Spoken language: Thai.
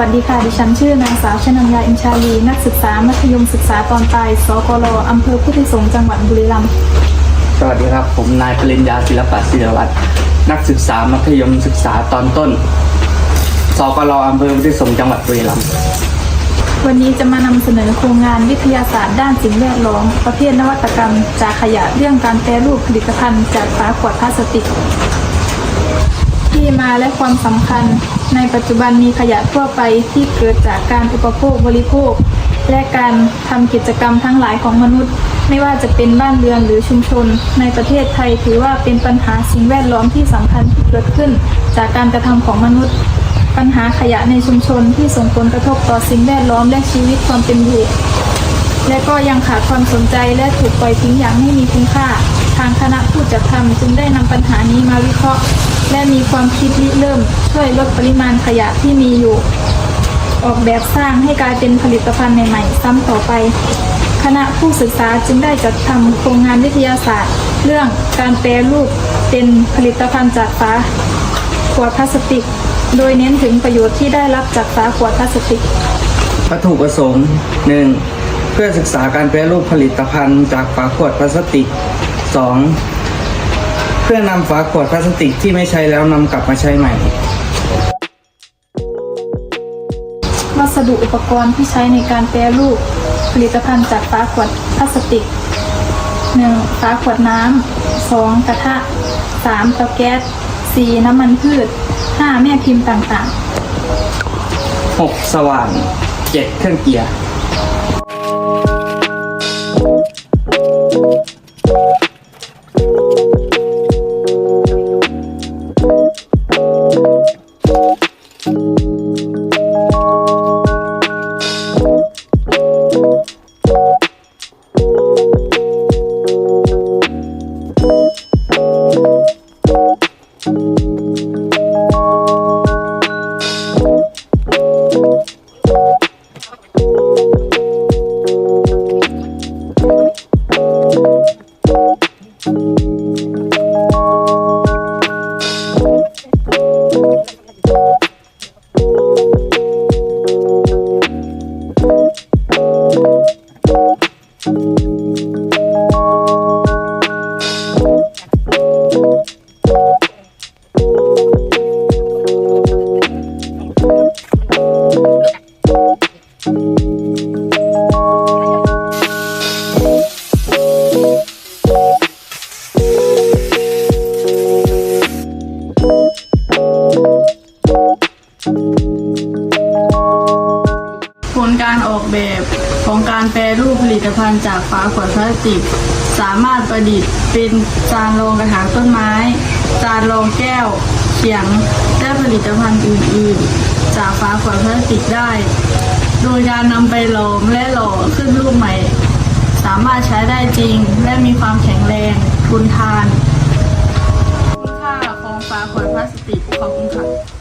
วัสดีค่ะ ดิฉันชื่อนางสาวชนัญญาอินชาลี นักศึกษา มัธยมศึกษาตอนปลายสกลอำเภอพุทธิสงฆ์จังหวัดบุรีรัมย์ สวัสดีครับ ผมนายปริญญาศิลปะศิลวัตรนักศึกษา มัธยมศึกษาตอนต้นสกลอำเภอพุทธิสงฆ์จังหวัดบุรีรัมย์ วันนี้จะมานำเสนอโครงงานวิทยาศาสตร์ด้านสิ่งแวดล้อม ประเภทนวัตกรรม จากขยะเรื่องการแปรรูปผลิตภัณฑ์จากฝาขวดพลาสติก ที่มาและความสำคัญ ในปัจจุบันมีขยะทั่วไปที่เกิดจากการอุปโภคบริโภค และการทำกิจกรรมทั้งหลายของมนุษย์ ไม่ว่าจะเป็นบ้านเรือนหรือชุมชน ในประเทศไทยถือว่าเป็นปัญหาสิ่งแวดล้อมที่สำคัญที่เกิดขึ้น จากการกระทำของมนุษย์ ปัญหาขยะในชุมชนที่ส่งผลกระทบต่อสิ่งแวดล้อมและชีวิตความเป็นอยู่และก็ยังขาดความสนใจและถูกปล่อยทิ้งอย่างไม่มีคุณค่า ทางคณะผู้จัดทำจึงได้นำปัญหานี้มาวิเคราะห์ และมีความคิดริเริ่ม ช่วยลดปริมาณขยะที่มีอยู่ ออกแบบสร้างให้กลายเป็นผลิตภัณฑ์ใหม่ๆ ซ้ำต่อไป คณะผู้ศึกษาจึงได้จัดทำโครงงานวิทยาศาสตร์ เรื่องการแปรรูปเป็นผลิตภัณฑ์จากฝาขวดพลาสติก โดยเน้นถึงประโยชน์ที่ได้รับจากฝาขวดพลาสติกวัตถุประสงค์ 1. เพื่อศึกษาการแปรรูปผลิตภัณฑ์จากฝาขวดพลาสติก 2. เพื่อนำฝาขวดพลาสติกที่ไม่ใช้แล้วนำกลับมาใช้ใหม่ วัสดุอุปกรณ์ที่ใช้ในการแปรรูปผลิตภัณฑ์จากฝาขวดพลาสติก 1. ฝาขวดน้ำ 2. กระทะ 3. เตาแก๊ส 4. น้ำมันพืช 5. แม่พิมพ์ต่างๆ 6. สว่าน 7. เครื่องเกียร์ แบบของการแปรรูปผลิตภัณฑ์จากฝาขวดพลาสติก สามารถประดิษฐ์เป็นจานรองกระถางต้นไม้ จานรองแก้ว เขียงและผลิตภัณฑ์อื่น ๆ จากฝาขวดพลาสติกได้ โดยการนำไปหลอมและหล่อขึ้นรูปใหม่ สามารถใช้ได้จริง และมีความแข็งแรงทนทานคุณค่าของฝาขวดพลาสติกขอบคุณค่ะ